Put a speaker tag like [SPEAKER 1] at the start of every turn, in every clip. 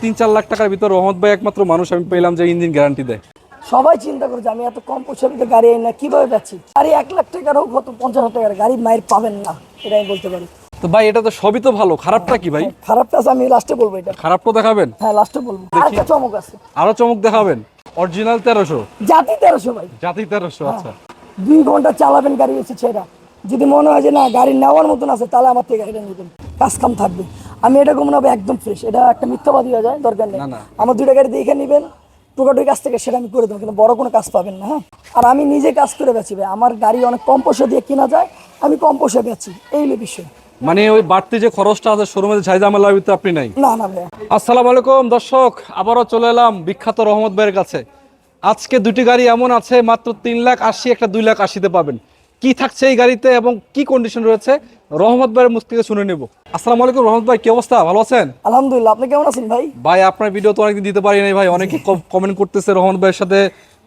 [SPEAKER 1] তিন চার লাখ টাকার ভিতর রহমত ভাই একমাত্র মানুষ আমি পেলাম যে ইঞ্জিন গ্যারান্টি দেয়।
[SPEAKER 2] সবাই চিন্তা করছে আমি এত কম পয়সার ভিতরে গাড়ি আনি না কীভাবে পাচ্ছি? গাড়ি এক লাখ টাকার হোক কত পঞ্চাশ হাজার টাকার গাড়ি মায়ের পাবেন না এটা আমি বলতে পারি।
[SPEAKER 1] তো ভাই এটা তো সবই তো ভালো খারাপটা কি ভাই?
[SPEAKER 2] খারাপটা আছে আমি লাস্টে বলব এটা।
[SPEAKER 1] খারাপটা দেখাবেন?
[SPEAKER 2] হ্যাঁ লাস্টে বলব। আরেকটা চমক আছে।
[SPEAKER 1] আরও চমক দেখাবেন? অরিজিনাল তেরোশো।
[SPEAKER 2] জাতি তেরোশো ভাই।
[SPEAKER 1] জাতি তেরোশো আচ্ছা।
[SPEAKER 2] দুই ঘণ্টা চালাবেন গাড়ি এসেছে এটা যদি মনে হয় যে না গাড়ি নেওয়ার মতন আছে তাহলে আমার থেকে গাড়িটা নেবেন। কাজ কাম থাকবে। আমি এটা মনে হবে একদম ফ্রেশ এটা একটা মিথ্যাবাদী হয়ে যায় দরকার নেই। আমার দুইটা গাড়ি দেখে নেবেন টুকাটুকি কাছ থেকে সেটা আমি করে দেবো কিন্তু বড় কোনো কাজ পাবেন না হ্যাঁ? আর আমি নিজে কাজ করে বেছি ভাই আমার গাড়ি অনেক কম পয়সা দিয়ে কেনা যায় আমি কম পয়সা বেছি এই বিষয়।
[SPEAKER 1] মানে ওই বাড়তি যে খরচটা আছে শোরুমে ঝাইজামেলার ভিতরে আপনি নাই।
[SPEAKER 2] না না ভাইয়া
[SPEAKER 1] আসসালামু আলাইকুম দর্শক আবারও চলে এলাম বিখ্যাত রহমত ভাইয়ের কাছে। আজকে দুটি গাড়ি এমন আছে মাত্র তিন লাখ আশি একটা দুই লাখ আশিতে পাবেন। কি থাকছে এই গাড়িতে এবং কি কন্ডিশন রয়েছে রহমত ভাইয়ের মুখ থেকে শুনে নেব। আসসালামু আলাইকুম রহমত ভাই কি অবস্থা? ভালো আছেন?
[SPEAKER 2] আলহামদুলিল্লাহ আপনি কেমন আছেন ভাই?
[SPEAKER 1] ভাই আপনার ভিডিও তো অনেকদিন দিতে পারি নাই ভাই অনেকে কমেন্ট করতেছে রহমত ভাইয়ের সাথে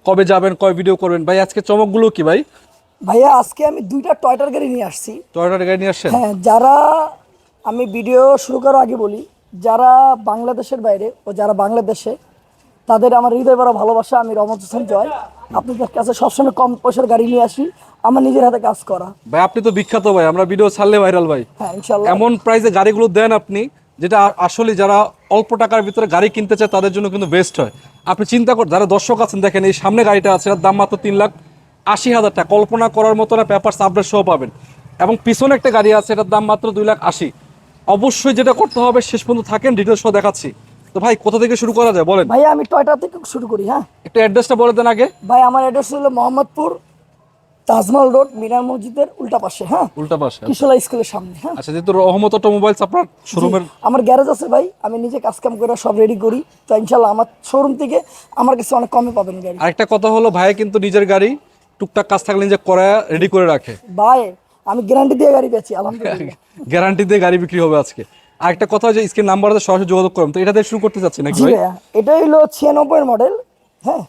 [SPEAKER 1] কবে যাবেন কবে ভিডিও করবেন। ভাই আজকে চমকগুলো কি ভাই?
[SPEAKER 2] ভাইয়া আজকে আমি দুইটা টয়টার গাড়ি নিয়ে আসছি।
[SPEAKER 1] টয়টার গাড়ি নিয়ে আসছেন?
[SPEAKER 2] হ্যাঁ যারা আমি ভিডিও শুরু করার আগে বলি যারা বাংলাদেশের বাইরে ও যারা বাংলাদেশে তাদের আমার হৃদয় বড় ভালোবাসা আমি রহমত হোসেন জয়। আপনাদের কাছে সবসময় কম পয়সার গাড়ি নিয়ে আসি আমার নিজের হাতে কাজ করা।
[SPEAKER 1] ভাই আপনি তো বিখ্যাত ভাই আমরা ভিডিও ছাড়লে ভাইরাল ভাই।
[SPEAKER 2] হ্যাঁ ইনশাল্লাহ।
[SPEAKER 1] এমন প্রাইসে গাড়িগুলো দেন আপনি যেটা আসলে যারা অল্প টাকার ভিতরে গাড়ি কিনতে চায় তাদের জন্য কিন্তু বেস্ট হয়। আপনি চিন্তা কর যারা দর্শক আছেন দেখেন এই সামনে গাড়িটা আছে এর দাম মাত্র তিন লাখ আশি হাজার টাকা। কল্পনা করার মতো না পেপার আপডেট সহ পাবেন। এবং পিছনে একটা গাড়ি আছে এটার দাম মাত্র দুই লাখ আশি। অবশ্যই যেটা করতে হবে শেষ পর্যন্ত থাকেন ডিটেলস সহ দেখাচ্ছি। তো ভাই কোথা থেকে শুরু করা যায়? বলেন।
[SPEAKER 2] ভাইয়া আমি টয়টা থেকে শুরু করি হ্যাঁ?
[SPEAKER 1] একটু অ্যাড্রেসটা বলে দেন আগে।
[SPEAKER 2] ভাই আমার অ্যাড্রেস হলো মোহাম্মদপুর তাজমহল রোড মিনার মসজিদের উল্টা পাশে হ্যাঁ?
[SPEAKER 1] উল্টা পাশে
[SPEAKER 2] কিশোলা স্কুলের সামনে হ্যাঁ?
[SPEAKER 1] আচ্ছা যেহেতু রহমত অটোমোবাইলস আপনার শোরুমের
[SPEAKER 2] আমার গ্যারেজ আছে ভাই আমি নিজে কাজ কাম করে সব রেডি করি। তো ইনশাল্লাহ আমার শোরুম থেকে আমার কাছে অনেক কমে পাবেন গাড়ি।
[SPEAKER 1] আরেকটা কথা হলো ভাই কিন্তু নিজের গাড়ি টুকটাক কাজ থাকলে যে করা রেডি করে রাখে।
[SPEAKER 2] ভাই আমি গ্যারান্টি দিয়ে গাড়ি পেয়েছি আলহামদুলিল্লাহ।
[SPEAKER 1] গ্যারান্টি দিয়ে গাড়ি বিক্রি হবে আজকে। আরেকটা কথা যে স্ক্রিন নাম্বার আছে সরাসরি যোগাযোগ করুন। তো এটা দিয়ে শুরু করতে চাচ্ছি নাকি ভাই?
[SPEAKER 2] এটা হইল ছিয়ানব্বই মডেল হ্যাঁ?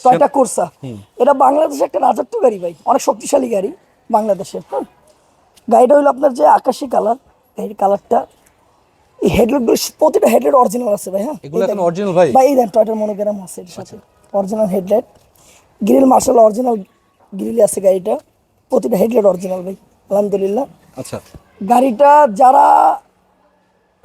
[SPEAKER 2] ছয়টা কোর্সা এটা বাংলাদেশে একটা রাজত্ব গাড়ি ভাই অনেক শক্তিশালী গাড়ি বাংলাদেশের হ্যাঁ? গাড়িটা হইল আপনার যে আকাশি কালার গাড়ির কালারটা এই হেডলাইট প্রতিটা হেডলাইট অরিজিনাল আছে ভাই হ্যাঁ?
[SPEAKER 1] এগুলো এখন অরিজিনাল ভাই?
[SPEAKER 2] ভাই এই দেন টয়টার মনোগ্রাম আছে এর সাথে। Original headlight grill Marshal original grill আছে গাড়িটা। প্রতিটা হেডলাইট অরিজিনাল ভাই আলহামদুলিল্লাহ।
[SPEAKER 1] আচ্ছা।
[SPEAKER 2] গাড়িটা যারা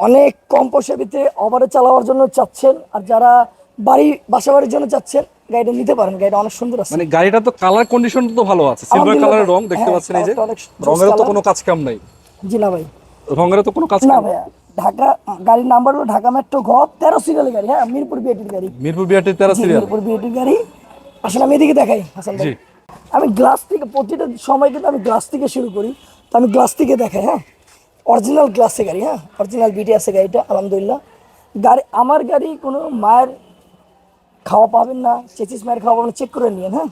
[SPEAKER 2] অনেক কম পয়সার ভিতরে ওভারে চালাবার জন্য চাচ্ছেন আর যারা বাড়ি বাসা বাড়ির জন্য চাচ্ছেন গাড়িটা নিতে পারেন গাড়িটা অনেক সুন্দর আছে।
[SPEAKER 1] মানে গাড়িটা তো কালার কন্ডিশন তো ভালো আছে সিলভার কালারের রং দেখতে
[SPEAKER 2] হ্যাঁ,
[SPEAKER 1] পাচ্ছেন এই যে। রঙের তো কোনো কাজ কাম নাই।
[SPEAKER 2] জি না ভাই।
[SPEAKER 1] রঙের তো কোনো কাজ
[SPEAKER 2] না
[SPEAKER 1] কাম
[SPEAKER 2] ঢাকা গাড়ির নাম্বার হলো ঢাকা মেট্রো ঘ তেরো সিরিয়ালের গাড়ি হ্যাঁ মিরপুর বিএটির গাড়ি।
[SPEAKER 1] মিরপুর বিআরটি তেরো সিরিয়াল
[SPEAKER 2] মিরপুর বিএটির গাড়ি। আসলে আমি এদিকে দেখাই হাসান ভাই।
[SPEAKER 1] জি।
[SPEAKER 2] আমি গ্লাস থেকে প্রতিটা সময় কিন্তু আমি গ্লাস থেকে শুরু করি তো আমি গ্লাস থেকে দেখাই হ্যাঁ। অরিজিনাল গ্লাসে গাড়ি হ্যাঁ? অরিজিনাল বিটি আছে গাড়িটা আলহামদুলিল্লাহ। গাড়ি আমার গাড়ি কোনো মায়ের খাওয়া পাবেন না চেচিস মায়ের খাওয়া পাবেন চেক করে নিন হ্যাঁ?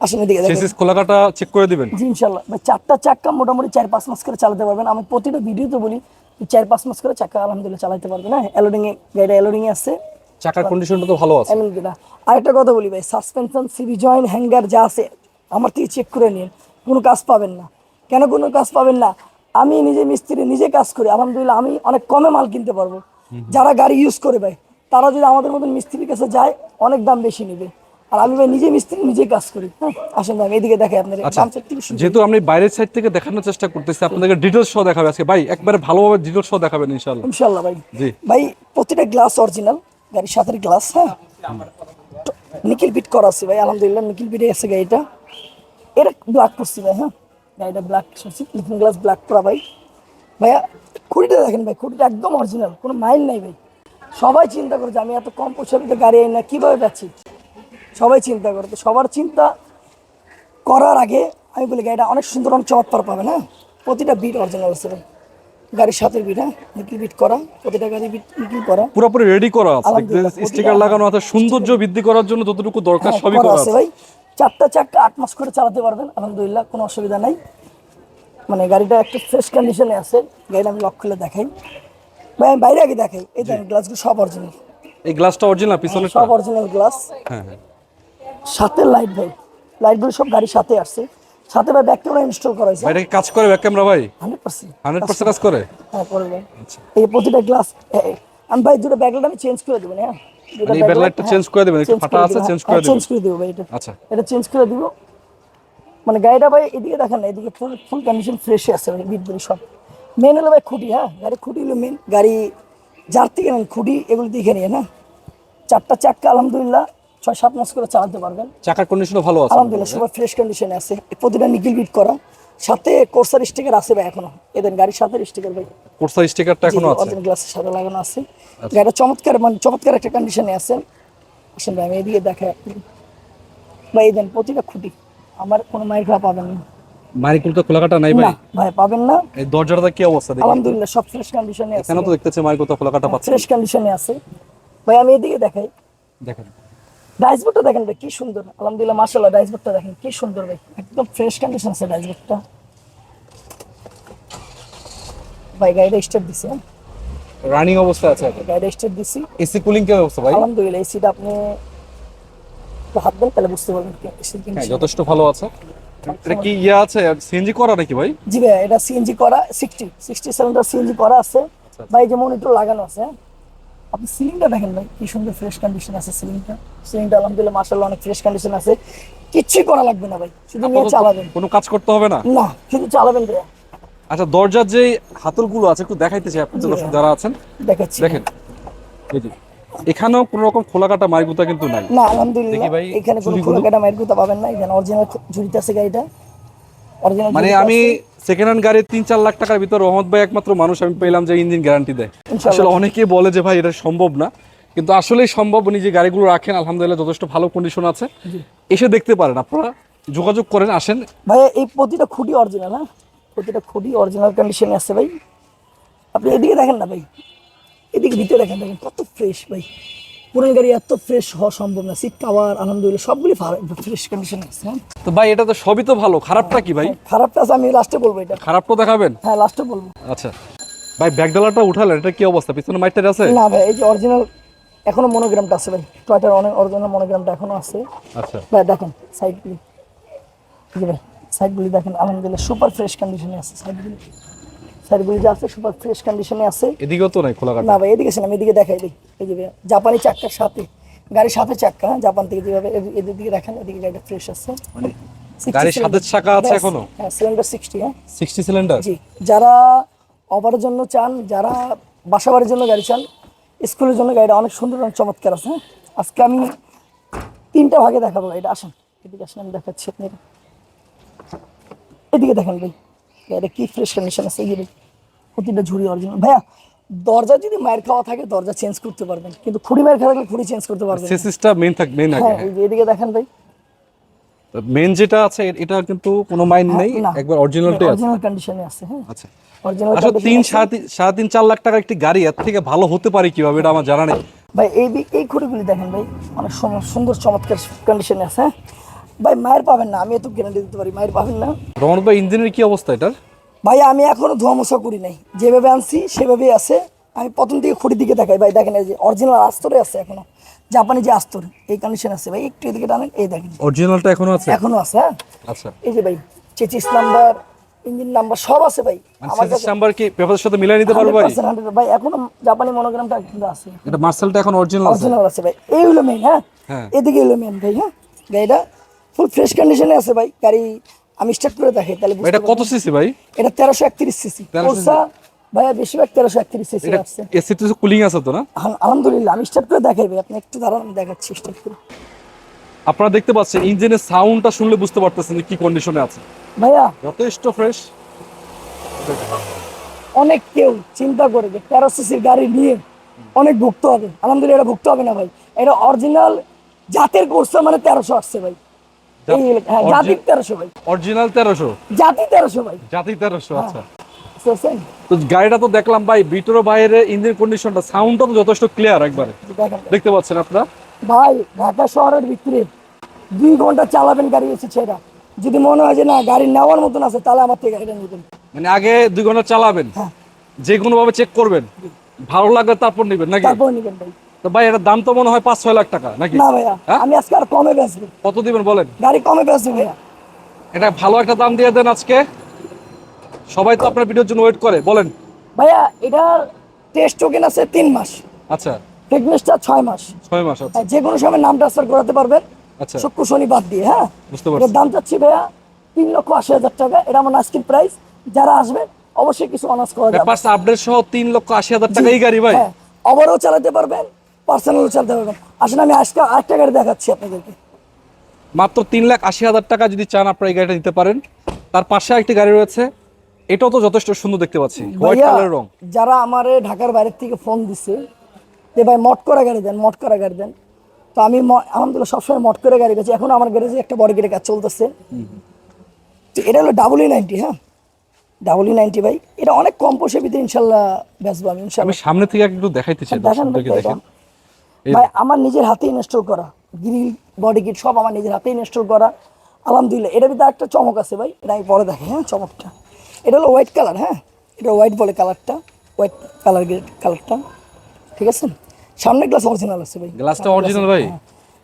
[SPEAKER 2] আসলে দেখেন।
[SPEAKER 1] চেসিস খোলাকাটা চেক করে দিবেন।
[SPEAKER 2] জি ইনশাল্লাহ। ভাই চারটা চাক্কা মোটামুটি চার পাঁচ মাস করে চালাতে পারবেন। আমি প্রতিটা ভিডিওতে বলি চার পাঁচ মাস করে চাক্কা আলহামদুলিল্লাহ চালাতে পারবেন হ্যাঁ? এলোডিং এ গাড়িটা এলোডিং এ আছে।
[SPEAKER 1] চাকার কন্ডিশনটা তো ভালো আছে।
[SPEAKER 2] আলহামদুলিল্লাহ আরেকটা কথা বলি ভাই সাসপেনশন সিবি জয়েন্ট হ্যাঙ্গার যা আছে আমার থেকে চেক করে নিন কোনো কাজ পাবেন না। কেন কোনো কাজ পাবেন না? আমি নিজে মিস্ত্রি নিজে কাজ করি আলহামদুলিল্লাহ আমি অনেক কমে মাল কিনতে পারব। যারা গাড়ি ইউজ করে ভাই তারা যদি আমাদের মতন মিস্ত্রির কাছে যায় অনেক দাম বেশি নেবে। আর আমি ভাই নিজে মিস্ত্রি নিজে কাজ করি। হ্যাঁ আসেন ভাই এদিকে দেখাই আপনার
[SPEAKER 1] আচ্ছা। যেহেতু আপনি বাইরের সাইড থেকে দেখানোর চেষ্টা করতেছি আপনাদেরকে ডিটেলস সহ দেখাবে আজকে। ভাই একবারে ভালোভাবে ডিটেলস সহ দেখাবেন ইনশাআল্লাহ।
[SPEAKER 2] ইনশাল্লাহ ভাই।
[SPEAKER 1] জি।
[SPEAKER 2] ভাই প্রতিটা গ্লাস অরিজিনাল গাড়ির সাথে গ্লাস হ্যাঁ। নিকিল বিট করা আছে ভাই আলহামদুলিল্লাহ নিকিল বিটে আছে গাড়িটা। এটা ব্ল্যাক করছি ভাই হ্যাঁ। গাড়িটা ব্ল্যাক করছি গ্লাস ব্ল্যাক করা ভাই। ভাইয়া খুঁটিটা দেখেন ভাই খুঁটিটা একদম অরিজিনাল কোনো মাইল নাই ভাই। সবাই চিন্তা করে যে আমি এত কম পয়সার ভিতরে গাড়ি আনি না কীভাবে পাচ্ছি? সবাই চিন্তা করে তো সবার চিন্তা করার আগে আমি বলি গাড়িটা অনেক সুন্দর অনেক চমৎকার পাবেন হ্যাঁ? প্রতিটা বিট অরিজিনাল আছে ভাই। গাড়ির সাথে বিট হ্যাঁ? নিকিল বিট করা প্রতিটা গাড়ি বিট নিকিল করা।
[SPEAKER 1] পুরোপুরি রেডি করা আছে। স্টিকার লাগানো আছে সৌন্দর্য বৃদ্ধি করার জন্য যতটুকু দরকার
[SPEAKER 2] হ্যাঁ,
[SPEAKER 1] সবই
[SPEAKER 2] করা আছে। ভাই। চারটা চাক্কা আট মাস করে চালাতে পারবেন আলহামদুলিল্লাহ কোনো অসুবিধা নাই। মানে গাড়িটা একটু ফ্রেশ কন্ডিশনে আছে গাড়িটা আমি লক খুলে দেখাই। ভাই আমি বাইরে আগে দেখাই। এই দেখেন গ্লাসগুলো সব অরিজিনাল
[SPEAKER 1] এই গ্লাসটা অরিজিনাল পিছনে
[SPEAKER 2] সব অরিজিনাল গ্লাস
[SPEAKER 1] হ্যাঁ হ্যাঁ।
[SPEAKER 2] সাথে লাইট ভাই। লাইটগুলো সব গাড়ির সাথে আসছে। সাথে ভাই ব্যাক ক্যামেরা ইনস্টল করা হয়েছে।
[SPEAKER 1] ভাই এটা কাজ করে ব্যাক ক্যামেরা ভাই?
[SPEAKER 2] Hundred percent.
[SPEAKER 1] হান্ড্রেড পার্সেন্ট কাজ করে?
[SPEAKER 2] হ্যাঁ করবে এই প্রতিটা গ্লাস আমি ভাই দুটো ব্যাকলাইট আমি চেঞ্জ করে দেবো হ্যাঁ
[SPEAKER 1] মানে এই backlightটা change করে দেবেন, একটু ফাটা আছে, change করে
[SPEAKER 2] চেঞ্জ করে দেবো ভাই এটা।
[SPEAKER 1] আচ্ছা।
[SPEAKER 2] এটা চেঞ্জ করে দিব। মানে গাড়িটা ভাই এদিকে দেখেন না এদিকে ফুল ফুল কন্ডিশন ফ্রেশে আছে ভাই বিট বিট সব। মেন হলো ভাই খুঁটি হ্যাঁ? গাড়ি খুঁটি হলো মেন গাড়ি যার থেকে নেন খুঁটি এগুলো দেখে নিয়ে না চারটা চাক্কা আলহামদুলিল্লাহ। ছয় সাত মাস করে চালাতে পারবেন।
[SPEAKER 1] চাকার কন্ডিশনও ভালো আছে
[SPEAKER 2] আলহামদুলিল্লাহ সবাই ফ্রেশ কন্ডিশনে আছে। প্রতিটা নিকিল বিট করা। সাথে কোর্সার স্টিকার আছে ভাই এখনও। এদের গাড়ির সাথে স্টিকার ভাই।
[SPEAKER 1] কোর্সার স্টিকারটা এখনও আছে?
[SPEAKER 2] অরিজিনাল গ্লাসের সাথে লাগানো আছে। গাড়িটা চমৎকার মানে চমৎকার একটা কন্ডিশনে আছে। আসেন ভাই আমি এদিকে দেখাই ভাই এই দেন প্রতিটা খুঁটি। আমার কোনো মায়ের খাওয়া পাবেন না।
[SPEAKER 1] মারিকুল তো খোলাকাটা নাই ভাই।
[SPEAKER 2] ভাই পাবেন না।
[SPEAKER 1] এই দরজাটা কি অবস্থা দেখি?
[SPEAKER 2] আলহামদুলিল্লাহ সব ফ্রেশ কন্ডিশনে আছে।
[SPEAKER 1] এখানে তো দেখতেছি মারিকুল তো খোলাকাটা পাচ্ছে।
[SPEAKER 2] ফ্রেশ কন্ডিশনে আছে। ভাই আমি এদিকে দেখাই।
[SPEAKER 1] দেখেন।
[SPEAKER 2] ডাইসবোর্ডটা দেখেন ভাই কি সুন্দর। আলহামদুলিল্লাহ মাশাআল্লাহ ডাইসবোর্ডটা দেখেন কি সুন্দর ভাই। একদম ফ্রেশ কন্ডিশন আছে ডাইসবোর্ডটা ভাই গাড়িটা স্টার্ট দিছে?
[SPEAKER 1] রানিং অবস্থা আছে
[SPEAKER 2] গাড়িটা স্টার্ট দিছি।
[SPEAKER 1] এসি কুলিং কি অবস্থা ভাই?
[SPEAKER 2] আলহামদুলিল্লাহ এসিটা আপনি একটু হাত দেন তাহলে বুঝতে পারবেন
[SPEAKER 1] হ্যাঁ যথেষ্ট ভালো আছে। এটা কি ইয়ে আছে? সিএনজি করা নাকি ভাই?
[SPEAKER 2] জি ভাই এটা সিএনজি করা সিক্সটি সিক্সটি সিলিন্ডার সিএনজি করা আছে।
[SPEAKER 1] আচ্ছা।
[SPEAKER 2] ভাই যে মনিটর লাগানো আছে হ্যাঁ? আপনি সিলিংটা দেখেন ভাই কি সুন্দর ফ্রেশ কন্ডিশন আছে সিলিংটা সিলিংটা আলহামদুলিল্লাহ মাশাআল্লাহ অনেক ফ্রেশ কন্ডিশন আছে। কিচ্ছুই করা লাগবে না ভাই শুধু নিয়ে চালাবেন।
[SPEAKER 1] কোনো কাজ করতে হবে না?
[SPEAKER 2] না শুধু চালাবেন ভাই
[SPEAKER 1] আচ্ছা দরজার যে হাতলগুলো আছে একটু দেখাইতে চাই আপনাদের দর্শক যারা আছেন।
[SPEAKER 2] দেখাচ্ছি।
[SPEAKER 1] দেখেন এই যে এখানেও কোনো রকম খোলাকাটা মারিকুতা কিন্তু নাই।
[SPEAKER 2] না আলহামদুলিল্লাহ
[SPEAKER 1] দেখি ভাই,
[SPEAKER 2] এখানে কোনো খোলা কাটা কথা পাবেন না। এখানে অরিজিনাল ঝুড়িতে আছে গাড়িটা। অরিজিনাল
[SPEAKER 1] মানে আমি সেকেন্ড হ্যান্ড গাড়ি তিন চার লাখ টাকার ভিতর রহমত ভাই একমাত্র মানুষ আমি পেলাম যে ইঞ্জিন গ্যারান্টি দেয়। আসলে অনেকেই বলে যে ভাই এটা সম্ভব না। কিন্তু আসলেই সম্ভব উনি যে গাড়িগুলো রাখেন আলহামদুলিল্লাহ যথেষ্ট ভালো কন্ডিশন আছে। এসে দেখতে পারেন আপনারা যোগাযোগ করেন আসেন।
[SPEAKER 2] ভাই এই প্রতিটা খুঁটি অরিজিনাল হ্যাঁ? প্রতিটা খুঁটি অরিজিনাল কন্ডিশনে আছে ভাই। আপনি এদিকে দেখেন না ভাই? এদিকে ভিতরে দেখেন দেখেন কত ফ্রেশ ভাই। পুরান গাড়ি এত ফ্রেশ হওয়া সম্ভব না। সিট কাভার আলহামদুলিল্লাহ সবগুলি ফ্রেশ কন্ডিশনে আছে হ্যাঁ?
[SPEAKER 1] তো ভাই এটা তো সবই তো ভালো। খারাপটা কি ভাই?
[SPEAKER 2] খারাপটা আছে আমি লাস্টে বলব এটা।
[SPEAKER 1] খারাপটা দেখাবেন?
[SPEAKER 2] হ্যাঁ লাস্টে বলব।
[SPEAKER 1] আচ্ছা। ভাই ব্যাকডালাটা উঠালেন এটা কি অবস্থা? পিছনে মাইটার আছে?
[SPEAKER 2] না ভাই এই যে অরিজিনাল এখনও মনোগ্রামটা আছে ভাই। টয়টার অনেক অরিজিনাল মনোগ্রামটা এখনও আছে।
[SPEAKER 1] আচ্ছা।
[SPEAKER 2] ভাই দেখেন সাইডগুলি সাইডগুলি দেখেন আলহামদুলিল্লাহ সুপার ফ্রেশ কন্ডিশনে আছে সাইডগুলি সাইডগুলি যে আছে সুপার ফ্রেশ কন্ডিশনে আছে।
[SPEAKER 1] এদিকেও তো নাই খোলাকাটা।
[SPEAKER 2] না ভাই এদিকে আমি এদিকে দেখাই দিই। এই যে জাপানি চাক্কার সাথে। গাড়ির সাথে চাক্কা হ্যাঁ, জাপান থেকে যেভাবে এদি- এদিক দেখেন এদিকে গাড়িটা ফ্রেশ আছে।
[SPEAKER 1] মানে গাড়ির সাথে চাকা আছে এখনও?
[SPEAKER 2] হ্যাঁ সিলিন্ডার সিক্সটি হ্যাঁ।
[SPEAKER 1] সিক্সটি সিলিন্ডার
[SPEAKER 2] জি যারা অভারের জন্য চান যারা বাসা বাড়ির জন্য গাড়ি চান স্কুলের জন্য গাড়িটা অনেক সুন্দর অনেক চমৎকার আছে হ্যাঁ। আজকে আমি তিনটা ভাগে দেখাবো এটা আসেন। এদিকে আসেন আমি দেখাচ্ছি আপনাকে। এদিকে দেখেন ভাই গাড়িটা কি ফ্রেশ কন্ডিশন আছে এই প্রতিটা ঝুড়ি অরিজিনাল ভাইয়া দরজা যদি মায়ের খাওয়া থাকে দরজা চেঞ্জ করতে পারবেন। কিন্তু খুঁড়ি মায়ের খাওয়া থাকলে খুঁড়ি চেঞ্জ করতে পারবেন।
[SPEAKER 1] সেসিসটা মেইন থাক মেইন আগে।
[SPEAKER 2] হ্যাঁ এদিকে দেখেন ভাই।
[SPEAKER 1] মেইন যেটা আছে এটা কিন্তু কোনো মাইন্ড নেই
[SPEAKER 2] হ্যাঁ,
[SPEAKER 1] একবার অরিজিনালটাই আছে।
[SPEAKER 2] অরিজিনাল কন্ডিশনে আছে হ্যাঁ।
[SPEAKER 1] আচ্ছা।
[SPEAKER 2] অরিজিনাল
[SPEAKER 1] আসলে তিন সাড়ে তিন চার লাখ টাকার একটি গাড়ি এর থেকে ভালো হতে পারে কীভাবে এটা আমার জানা নেই।
[SPEAKER 2] ভাই এই এই খুঁটিগুলি দেখেন ভাই অনেক সুন্দর চমৎকার কন্ডিশনে আছে হ্যাঁ। ভাই মায়ের পাবেন না আমি এত গ্যারান্টি দিতে পারি মায়ের পাবেন না।
[SPEAKER 1] রমন ভাই ইঞ্জিনের কি অবস্থা এটার?
[SPEAKER 2] ভাই আমি এখনও ধোয়া মোছা করি নাই। যেভাবে আনছি সেভাবেই আছে। আমি প্রথম থেকে খুঁটির দিকে দেখাই ভাই দেখেন এই যে অরিজিনাল আস্তরে আছে এখনও। জাপানি যে আস্তর এই কন্ডিশন আছে। ভাই একটু এদিকে টানেন এই দেখেন।
[SPEAKER 1] অরিজিনালটা এখনও আছে?
[SPEAKER 2] এখনও আছে হ্যাঁ?
[SPEAKER 1] আচ্ছা।
[SPEAKER 2] এই যে ভাই চেচিস নাম্বার ইঞ্জিন নাম্বার সব আছে ভাই।
[SPEAKER 1] মানে
[SPEAKER 2] আমার
[SPEAKER 1] নাম্বার কি পেপারের সাথে মিলাই নিতে পারব ভাই?
[SPEAKER 2] 100% 100 ভাই এখনও জাপানি মনোগ্রামটা কিন্তু আছে।
[SPEAKER 1] এটা মার্সেলটা এখন অরিজিনাল আছে?
[SPEAKER 2] অরিজিনাল আছে ভাই। এই হলো মেন হ্যাঁ?
[SPEAKER 1] হ্যাঁ।
[SPEAKER 2] এদিকে হলো মেন ভাই হ্যাঁ? গাড়িটা ফুল ফ্রেশ কন্ডিশনে আছে ভাই। গাড়ি আমি স্টার্ট করে দেখাই তাহলে
[SPEAKER 1] এটা কত সিসি ভাই?
[SPEAKER 2] এটা তেরোশো একত্রিশ সিসি
[SPEAKER 1] 1300
[SPEAKER 2] কোর্সা ভাইয়া বেশিরভাগ তেরোশো একত্রিশ সিসি
[SPEAKER 1] এটা
[SPEAKER 2] আসছে
[SPEAKER 1] এসি তো কুলিং আছে তো না?
[SPEAKER 2] আলহামদুলিল্লাহ আমি স্টার্ট করে দেখাই ভাই আপনি একটু দাঁড়ান আমি দেখাচ্ছি স্টার্ট করে।
[SPEAKER 1] আপনারা দেখতে পাচ্ছেন ইঞ্জিনের সাউন্ডটা শুনলে বুঝতে পারতেছেন যে কি কন্ডিশনে আছে।
[SPEAKER 2] ভাইয়া
[SPEAKER 1] যথেষ্ট ফ্রেশ
[SPEAKER 2] অনেক কেউ চিন্তা করে যে তেরো সিসির গাড়ি নিয়ে অনেক ভুগতে হবে। আলহামদুলিল্লাহ এটা ভুগতে হবে না ভাই। এটা অরিজিনাল জাতের কোর্সা মানে তেরোশো আসছে ভাই। তেরোশো ভাই।
[SPEAKER 1] অরিজিনাল তেরোশো?
[SPEAKER 2] জাতি তেরোশো ভাই।
[SPEAKER 1] জাতি তেরোশো আচ্ছা। তো গাড়িটা তো দেখলাম ভাই ভিতরে বাইরে ইঞ্জিন কন্ডিশনটা সাউন্ডটা তো যথেষ্ট ক্লিয়ার একবারে। দেখতে পাচ্ছেন আপনারা?
[SPEAKER 2] ভাই ঢাকা শহরের ভিতরে দুই ঘণ্টা চালাবেন গাড়ি এসেছে যদি মনে হয় যে না গাড়ি নেওয়ার মতন আছে তাহলে আমার থেকে গাড়িটা নেবেন।
[SPEAKER 1] মানে আগে দুই ঘণ্টা চালাবেন?
[SPEAKER 2] হ্যাঁ।
[SPEAKER 1] যে কোনো ভাবে চেক করবেন ভালো লাগলে তারপর নেবেন নাকি?
[SPEAKER 2] তারপর নেবেন ভাই।
[SPEAKER 1] তো ভাই এটার দাম তো মনে হয় পাঁচ ছয় লাখ টাকা নাকি?
[SPEAKER 2] না ভাইয়া
[SPEAKER 1] হ্যাঁ?
[SPEAKER 2] আমি আজকে আর কমে বেচবো।
[SPEAKER 1] কত দিবেন বলেন?
[SPEAKER 2] গাড়ি কমে বেচবো ভাইয়া।
[SPEAKER 1] এটা ভালো একটা দাম দিয়ে দেন আজকে। সবাই তো আপনার ভিডিওর জন্য ওয়েট করে বলেন।
[SPEAKER 2] ভাইয়া এটার টেস্ট টোকেন আছে তিন মাস।
[SPEAKER 1] আচ্ছা।
[SPEAKER 2] ফিটনেসটা ছয় মাস।
[SPEAKER 1] ছয় মাস আচ্ছা।
[SPEAKER 2] হ্যাঁ, যে কোনো সময় নাম ট্রান্সফার করাতে পারবেন।
[SPEAKER 1] আচ্ছা।
[SPEAKER 2] শুক্র শনি বাদ দিয়ে হ্যাঁ?
[SPEAKER 1] বুঝতে পারছি।
[SPEAKER 2] দাম চাচ্ছি ভাইয়া তিন লক্ষ আশি হাজার টাকা। এটা আমার আজকের প্রাইস যারা আসবে অবশ্যই কিছু অনার্স করা যাবে।
[SPEAKER 1] আপডেট সহ তিন লক্ষ আশি হাজার টাকা এই গাড়ি ভাই?
[SPEAKER 2] হ্যাঁ ওভারও চালাতে পারবেন। পার্সোনালও চালাতে পারবেন আসলে আমি আজকে আরেকটা গাড়ি দেখাচ্ছি আপনাদেরকে।
[SPEAKER 1] মাত্র তিন লাখ আশি হাজার টাকা যদি চান আপনারা এই গাড়িটা নিতে পারেন। তার পাশে একটি গাড়ি রয়েছে। এটাও তো যথেষ্ট সুন্দর দেখতে পাচ্ছি। হোয়াইট
[SPEAKER 2] ভাইয়া,
[SPEAKER 1] রং।
[SPEAKER 2] যারা আমার ঢাকার বাইরের থেকে ফোন দিছে যে ভাই মট করা গাড়ি দেন মট করা গাড়ি দেন। তো আমি আলহামদুলিল্লাহ সবসময় মট করে গাড়ি বেছি এখন আমার গ্যারেজে একটা বড় গেটে কাজ চলতেছে। তো এটা হলো ডাবল ই নাইনটি হ্যাঁ? ডাবল ই নাইনটি ভাই। এটা অনেক কম পয়সা ভিতরে ইনশাল্লাহ বেচবো আমি
[SPEAKER 1] আমি
[SPEAKER 2] ইনশাল্লাহ
[SPEAKER 1] সামনে থেকে একটু দেখাইতে চাই
[SPEAKER 2] দেখান। ভাই আমার নিজের হাতে ইনস্টল করা। গ্রিল বডি কিট সব আমার নিজের হাতে ইনস্টল করা। আলহামদুলিল্লাহ এটার ভিতরে একটা চমক আছে ভাই। এটা আমি পরে দেখি হ্যাঁ চমকটা। এটা হলো হোয়াইট কালার হ্যাঁ? এটা হোয়াইট বলে কালারটা হোয়াইট কালার কালারটা ঠিক আছে? সামনে গ্লাস অরিজিনাল আছে ভাই।
[SPEAKER 1] গ্লাসটা অরিজিনাল ভাই?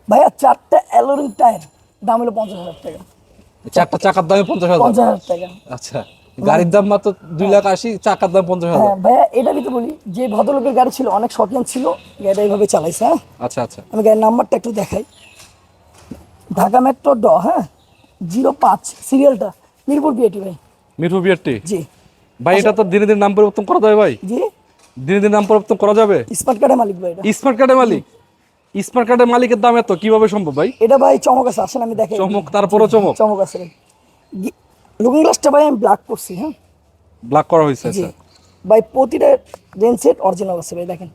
[SPEAKER 2] ভাইয়া চারটা অ্যালোরিং টায়ার দাম হলো পঞ্চাশ হাজার টাকা।
[SPEAKER 1] চারটা চাকার দামে পঞ্চাশ হাজার?
[SPEAKER 2] পঞ্চাশ হাজার টাকা।
[SPEAKER 1] আচ্ছা। গাড়ির দাম মাত্র দুই লাখ আশি চাকার দাম পঞ্চাশ হাজার।
[SPEAKER 2] হ্যাঁ ভাইয়া এটা ভিতরে বলি যে ভদ্রলোকের গাড়ি ছিল অনেক শখিন ছিল গাড়িটা এইভাবে চালাইছে হ্যাঁ?
[SPEAKER 1] আচ্ছা আচ্ছা।
[SPEAKER 2] আমি গাড়ির নাম্বারটা একটু দেখাই। ঢাকা মেট্রো ড হ্যাঁ? জিরো পাঁচ সিরিয়ালটা মিরপুর বিএটি ভাই।
[SPEAKER 1] মিঠু বিয়ারটি
[SPEAKER 2] জি।
[SPEAKER 1] ভাই এটা তো দিনে দিনে নাম পরিবর্তন করা যাবে ভাই।
[SPEAKER 2] জি।
[SPEAKER 1] দিনে দিনে নাম পরিবর্তন করা যাবে?
[SPEAKER 2] স্মার্ট কার্ডের মালিক ভাই এটা।
[SPEAKER 1] স্মার্ট কার্ডের মালিক? স্মার্ট কার্ডের মালিকের দাম এত কীভাবে সম্ভব ভাই?
[SPEAKER 2] এটা ভাই চমক আছে আসেন আমি দেখাই।
[SPEAKER 1] চমক তারপরও চমক।
[SPEAKER 2] চমক আছে লুকিং গ্লাসটা ভাই আমি ব্ল্যাক করছি হ্যাঁ?
[SPEAKER 1] ব্ল্যাক করা হয়েছে
[SPEAKER 2] জি।
[SPEAKER 1] আচ্ছা।
[SPEAKER 2] ভাই প্রতিটা রেন সেট অরিজিনাল আছে ভাই দেখেন।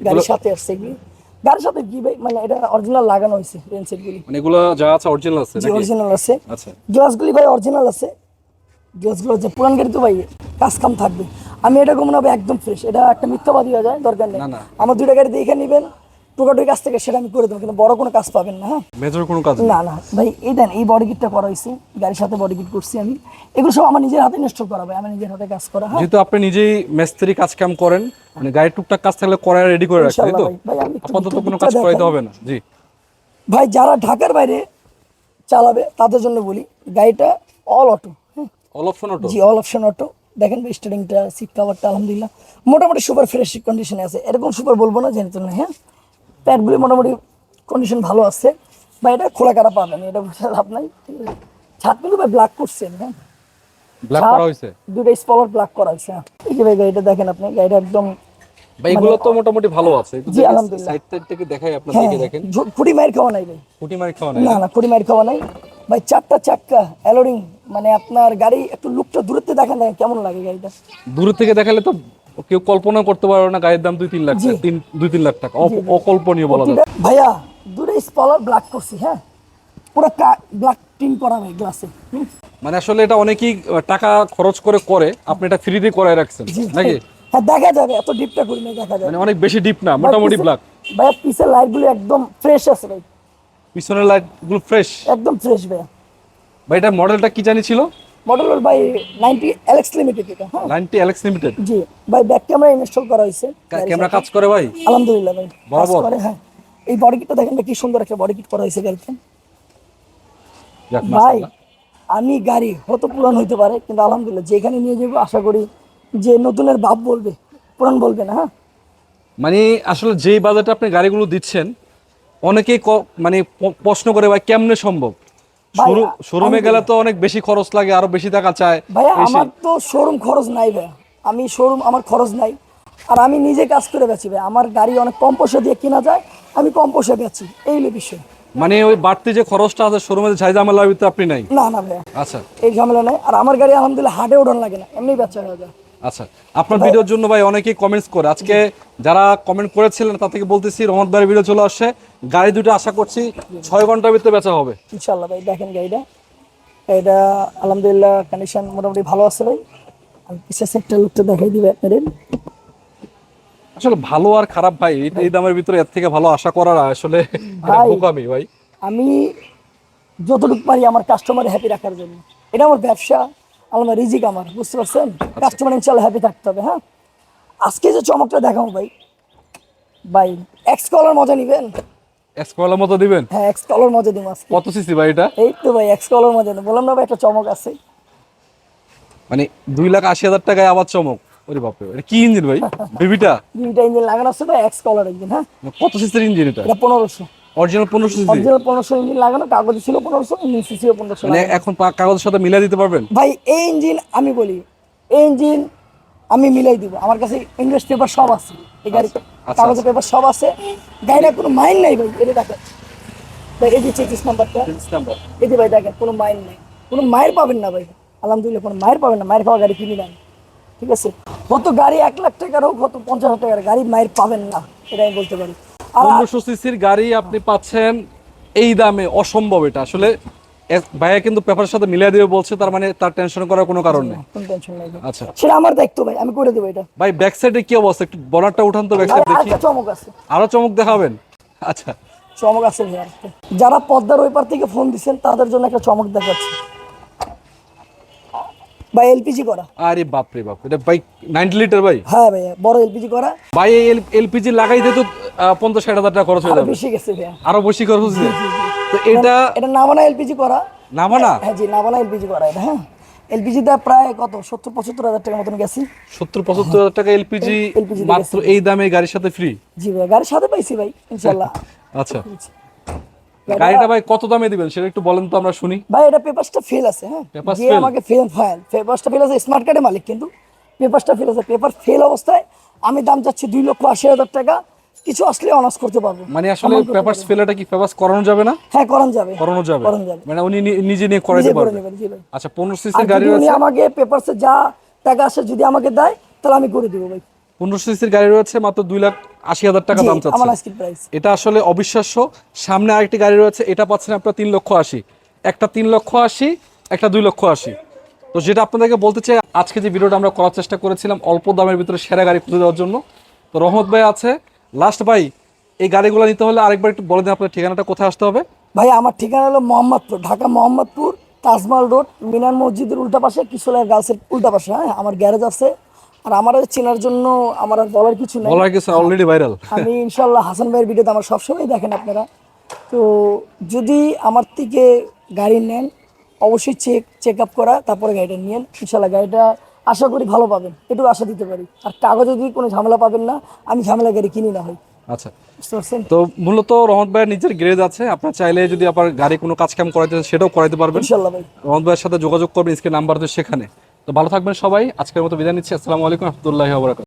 [SPEAKER 2] গাড়ির সাথে আসছে এগুলি। গাড়ির সাথে কি ভাই মানে এটা অরিজিনাল লাগানো হয়েছে রেন সেটগুলি
[SPEAKER 1] মানে এগুলো যা আছে অরিজিনাল আছে
[SPEAKER 2] জি
[SPEAKER 1] নাকি?
[SPEAKER 2] অরিজিনাল আছে।
[SPEAKER 1] আচ্ছা।
[SPEAKER 2] গ্লাসগুলি ভাই অরিজিনাল আছে। গ্লাসগুলো যে পুরান গাড়ি তো ভাই কাজ কাম থাকবে। আমি এটা মনে হবে একদম ফ্রেশ এটা একটা মিথ্যাবাদী হয়ে যায় দরকার নেই। আমার দুইটা গাড়ি দেখে নেবেন টুকাটুকি কাছ থেকে সেটা আমি করে দেবো কিন্তু বড় কোনো কাজ পাবেন না হ্যাঁ?
[SPEAKER 1] মেজর কোনো কাজ
[SPEAKER 2] না না। ভাই এই দেন এই বডি কিটটা করা হয়েছে গাড়ির সাথে বডি কিট করছি আমি। এগুলো সব আমার নিজের হাতে ইনস্টল করা ভাই। আমার নিজের হাতে কাজ করা হ্যাঁ?
[SPEAKER 1] যেহেতু আপনি নিজেই মেস্ত্রি কাজ কাম করেন মানে গাড়ির টুকটাক কাজ থাকলে করায় রেডি করে রাখেন তাই তো? আপাতত কোনো কাজ করাইতে হবে না। জি।
[SPEAKER 2] ভাই যারা ঢাকার বাইরে চালাবে তাদের জন্য বলি গাড়িটা অল অটো হ্যাঁ?
[SPEAKER 1] অল অপশন অটো
[SPEAKER 2] জি অল অপশন অটো দেখেন ভাই স্টারিংটা সিট কাভারটা আলহামদুলিল্লাহ। মোটামুটি সুপার ফ্রেশ কন্ডিশনে আছে। এরকম সুপার বলব না যেহেতু না হ্যাঁ? প্যাডগুলি মোটামুটি কন্ডিশন ভালো আছে। বা এটা খোলা কাটা পাবেন এটা বুঝে লাভ নাই। ঠিক আছে? ছাদ কিন্তু ভাই ব্ল্যাক করছেন হ্যাঁ?
[SPEAKER 1] ব্ল্যাক করা হয়েছে?
[SPEAKER 2] দুটো স্পলার ব্ল্যাক করা হয়েছে হ্যাঁ। এই যে ভাই গাড়িটা দেখেন আপনি গাড়িটা একদম
[SPEAKER 1] ভাই এগুলো তো মোটামুটি ভালো আছে।
[SPEAKER 2] জি, আলহামদুলিল্লাহ।
[SPEAKER 1] সাইড সাইড থেকে দেখাই
[SPEAKER 2] হ্যাঁ
[SPEAKER 1] আপনাদেরকে দেখেন।
[SPEAKER 2] খুঁটি মায়ের খাওয়া নাই ভাই।
[SPEAKER 1] ফুটি মারি খাওয়া নাই?
[SPEAKER 2] না না খুঁটি মায়ের খাওয়া নাই। ভাই চারটা চাক্কা অ্যালোরিং মানে আপনার গাড়ি একটু লুকটা দূরত্বে দেখেন কেমন লাগে গাড়িটা।
[SPEAKER 1] দূর থেকে দেখালে তো কেউ কল্পনা করতে পারবে না গাড়ির দাম দুই তিন লাখ টাকা, তিন দুই তিন লাখ টাকা। অকল্পনীয় বলা যায়।
[SPEAKER 2] ভাইয়া দূরে স্পলার ব্ল্যাক করছি হ্যাঁ? পুরো টিন করা ভাই গ্লাসে
[SPEAKER 1] মানে আসলে এটা অনেকেই টাকা খরচ করে করে আপনি এটা ফ্রিতে করায় রাখছেন নাকি?
[SPEAKER 2] হ্যাঁ দেখা যাবে এত ডিপটা করি না দেখা যাবে।
[SPEAKER 1] মানে অনেক বেশি ডিপ না মোটামুটি ব্ল্যাক
[SPEAKER 2] ভাইয়া পিসের লাইটগুলো একদম ফ্রেশ আছে ভাই।
[SPEAKER 1] পিছনের লাইটগুলো ফ্রেশ
[SPEAKER 2] একদম ফ্রেশ ভাইয়া।
[SPEAKER 1] ভাই এটা মডেলটা কি জানি ছিল?
[SPEAKER 2] মডেল এলেক্স লিমিটেড এটা হ্যাঁ?
[SPEAKER 1] লিমিটেড
[SPEAKER 2] জি ভাই ব্যাক ক্যামেরা ইনস্টল করা হয়েছে।
[SPEAKER 1] ক্যামেরা কাজ করে ভাই?
[SPEAKER 2] আলহামদুলিল্লাহ ভাই
[SPEAKER 1] বরাবর?
[SPEAKER 2] করে, হ্যাঁ। এই বডি কিটটা দেখেন কি সুন্দর একটা বডি কিট করা হয়েছে গাড়িতে। ভাই আমি গাড়ি হয়তো পুরান হইতে পারে কিন্তু আলহামদুলিল্লাহ যেখানে নিয়ে যাব আশা করি যে নতুনের বাপ বলবে পুরান বলবে না হ্যাঁ?
[SPEAKER 1] মানে আসলে যেই বাজেটে আপনি গাড়িগুলো দিচ্ছেন অনেকেই মানে প্রশ্ন করে ভাই কেমনে সম্ভব? শোরুমে গেলে তো অনেক বেশি খরচ লাগে আরও বেশি টাকা চায়
[SPEAKER 2] ভাইয়া আমার তো শোরুম খরচ নাই ভাইয়া আমি শোরুম আমার খরচ নাই। আর আমি নিজে কাজ করে বেছি ভাই। আমার গাড়ি অনেক কম পয়সা দিয়ে কেনা যায় আমি কম পয়সা বেচি। এই বিষয়।
[SPEAKER 1] মানে ওই বাড়তি যে খরচটা আছে শোরুমে যে ঝাই ভিতরে আপনি নাই?
[SPEAKER 2] না না ভাইয়া
[SPEAKER 1] আচ্ছা।
[SPEAKER 2] এই ঝামেলা নাই। আর আমার গাড়ি আলহামদুলিল্লাহ হাটে উঠান লাগে না এমনি বেচা হয়ে যায়।
[SPEAKER 1] আচ্ছা আপনার ভিডিওর জন্য ভাই অনেকেই কমেন্টস করে। আজকে যারা কমেন্ট করেছিলেন তা থেকে বলতেছি রহমত ভাইয়ের ভিডিও চলে আসছে। গাড়ি দুটো আশা করছি ছয় ঘণ্টার ভিতরে বেচা হবে।
[SPEAKER 2] ইনশাল্লাহ ভাই দেখেন গাড়িটা। এটা আলহামদুলিল্লাহ কন্ডিশন মোটামুটি ভালো আছে ভাই। আমি সেটটা লুকটা দেখাই দিবে আপনাদের।
[SPEAKER 1] আসলে ভালো আর খারাপ ভাই এই- দামের ভিতরে এর থেকে ভালো আশা করার আসলে। বোকামি ভাই।
[SPEAKER 2] আমি যতটুকু পারি আমার কাস্টমার হ্যাপি রাখার জন্য। এটা আমার ব্যবসা। আলমা রিজিক আমার বুঝতে পারছেন? কাস্টমার ইনশাল্লাহ হ্যাপি থাকতে হবে হ্যাঁ? আজকে যে চমকটা দেখাবো ভাই ভাই এক্স কলার মজা নিবেন?
[SPEAKER 1] এক্সকলার মতো দিবেন?
[SPEAKER 2] হ্যাঁ এক্স কলার মজা দিব আজকে।
[SPEAKER 1] কত সিসি ভাই এটা?
[SPEAKER 2] এই তো ভাই এক্স কলার মজা নেই বললাম না ভাই একটা চমক আছে।
[SPEAKER 1] মানে দুই লাখ আশি হাজার টাকায় আবার চমক। ওরে বাপরে এটা কি ইঞ্জিন ভাই? বেবিটা
[SPEAKER 2] দুইটা ইঞ্জিন লাগানো আছে ভাই এক্স কলার ইঞ্জিন হ্যাঁ?
[SPEAKER 1] কত সিসির ইঞ্জিন এটা?
[SPEAKER 2] এটা পনেরোশো।
[SPEAKER 1] অরিজিনাল পনেরোশো সিসি
[SPEAKER 2] অরিজিনাল ইঞ্জিন লাগানো কাগজ ছিল ইঞ্জিন সিসিও
[SPEAKER 1] মানে এখন কাগজের সাথে মিলাই দিতে পারবেন?
[SPEAKER 2] ভাই এই ইঞ্জিন আমি বলি এই ইঞ্জিন আমি মিলাই দিব। আমার কাছে ইংলিশ পেপার সব আছে এই গাড়ি
[SPEAKER 1] আচ্ছা,
[SPEAKER 2] কাগজের পেপার সব আছে। গাড়িটা কোনো মাইন নাই ভাই এটা দেখেন। ভাই এই যে চেকিস নাম্বারটা এই যে ভাই দেখেন কোনো মাইন নাই। কোনো মায়ের পাবেন না ভাই। আলহামদুলিল্লাহ কোনো মায়ের পাবেন না। মায়ের খাওয়া গাড়ি কিনি না ঠিক আছে? কত গাড়ি এক লাখ টাকার হোক কত পঞ্চাশ হাজার টাকার গাড়ি মায়ের পাবেন না এটা আমি বলতে পারি।
[SPEAKER 1] পনেরোশো সিসির গাড়ি আপনি পাচ্ছেন এই দামে অসম্ভব এটা। আসলে ভাইয়া কিন্তু পেপারের সাথে মিলাই দিবে বলছে তার মানে তার টেনশন করার কোনো কারণ নেই। আচ্ছা।
[SPEAKER 2] সেটা আমার দায়িত্ব ভাই আমি করে দেবো এটা।
[SPEAKER 1] ভাই ব্যাক সাইডে কি অবস্থা? একটু বনারটা উঠান তো ব্যাক সাইড দেখি।
[SPEAKER 2] চমক আছে।
[SPEAKER 1] আরও চমক দেখাবেন? আচ্ছা।
[SPEAKER 2] চমক আছে যারা পদ্মার ওই পার থেকে ফোন দিচ্ছেন তাদের জন্য একটা চমক দেখাচ্ছে। ভাই এলপিজি করা।
[SPEAKER 1] আরে বাপ রে বাপ এটা ভাই নাইনটি লিটার ভাই?
[SPEAKER 2] হ্যাঁ ভাইয়া বড় এলপিজি করা।
[SPEAKER 1] ভাই এই এলপিজি লাগাইতে তো আহ, পঞ্চাশ ষাট হাজার টাকা খরচ হয়ে যাবে।
[SPEAKER 2] বেশি গেছে ভাইয়া।
[SPEAKER 1] আরও বেশি খরচ হচ্ছে। তো এটা
[SPEAKER 2] এটা নামানা এলপিজি করা।
[SPEAKER 1] নামানা
[SPEAKER 2] হ্যাঁ জি নামানা এলপিজি করা এটা হ্যাঁ। এলপিজি দা প্রায় কত? সত্তর পঁচাত্তর হাজার টাকার মতন গেছি।
[SPEAKER 1] সত্তর পঁচাত্তর হাজার টাকা এলপিজি মাত্র এই দামে গাড়ির সাথে ফ্রি
[SPEAKER 2] জি ভাই গাড়ির সাথে পাইছি ভাই ইনশাল্লাহ।
[SPEAKER 1] আচ্ছা। গাড়িটা ভাই কত দামে দিবেন সেটা একটু বলেন তো আমরা শুনি।
[SPEAKER 2] ভাই এটা পেপারসটা ফেল আছে হ্যাঁ? যে আমাকে ফেল ফাইল পেপারসটা ফেল আছে স্মার্ট কার্ডের মালিক কিন্তু। পেপারসটা ফেল আছে পেপার ফেল অবস্থায় আমি দাম চাচ্ছি দুই লক্ষ আশি হাজার টাকা। কিছু আসলে অনার্স করতে পারব।
[SPEAKER 1] মানে আসলে পেপারস ফেলাটা কি পেপারস করানো যাবে না?
[SPEAKER 2] হ্যাঁ করান যাবে
[SPEAKER 1] করানো যাবে। মানে উনি নিজে নিয়ে করাইতে
[SPEAKER 2] নিজে
[SPEAKER 1] পারবে। আচ্ছা পনেরো
[SPEAKER 2] আর
[SPEAKER 1] সিসির গাড়ি রয়েছে
[SPEAKER 2] আমাকে পেপারসে যা টাকা আসে যদি আমাকে দেয় তাহলে আমি করে দিব ভাই।
[SPEAKER 1] পনেরো সিসির গাড়ি রয়েছে মাত্র দুই লাখ আশি হাজার টাকা দাম চাচ্ছে। এটা আসলে অবিশ্বাস্য। সামনে আরেকটি গাড়ি রয়েছে এটা পাচ্ছেন আপনার তিন লক্ষ আশি। একটা তিন লক্ষ আশি একটা দুই লক্ষ আশি। তো যেটা আপনাদেরকে বলতে চাই আজকে যে ভিডিওটা আমরা করার চেষ্টা করেছিলাম অল্প দামের ভিতরে সেরা গাড়ি খুঁজে দেওয়ার জন্য তো রহমত ভাই আছে। লাস্ট ভাই এই গাড়িগুলো নিতে হলে আরেকবার একটু বলে দিন আপনার ঠিকানাটা কোথায় আসতে হবে।
[SPEAKER 2] ভাই আমার ঠিকানা হলো মোহাম্মদপুর ঢাকা মোহাম্মদপুর তাজমহল রোড মিনার মসজিদের উল্টা পাশে কিশোরের গার্লসের উল্টা পাশে হ্যাঁ আমার গ্যারেজ আছে। আর আমার চেনার জন্য আমার আর বলার কিছু নেই।
[SPEAKER 1] বলার কিছু অলরেডি ভাইরাল
[SPEAKER 2] আমি ইনশাল্লাহ হাসান ভাইয়ের ভিডিওতে আমার সবসময় দেখেন আপনারা। তো যদি আমার থেকে গাড়ি নেন অবশ্যই চেক চেক আপ করা তারপরে গাড়িটা নিয়েন। ইনশাল্লাহ গাড়িটা আশা করি ভালো পাবেন। এটুকু আশা দিতে পারি। আর কাগজে যদি কোনো ঝামেলা পাবেন না আমি ঝামেলা গাড়ি কিনি না হয়
[SPEAKER 1] আচ্ছা। তো মূলত রহমত ভাইয়ের নিজের গ্যারেজ আছে। আপনার চাইলে যদি আপনার গাড়ি কোনো কাজ কাম করাইতে সেটাও করাইতে পারবেন।
[SPEAKER 2] ইনশাল্লাহ ভাই।
[SPEAKER 1] রহমত ভাইয়ের সাথে যোগাযোগ করবেন স্ক্রিন নাম্বার তো সেখানে। তো ভালো থাকবেন সবাই। আজকের মতো বিদায় নিচ্ছি। আসসালামু আলাইকুম রহমতুল্লাহি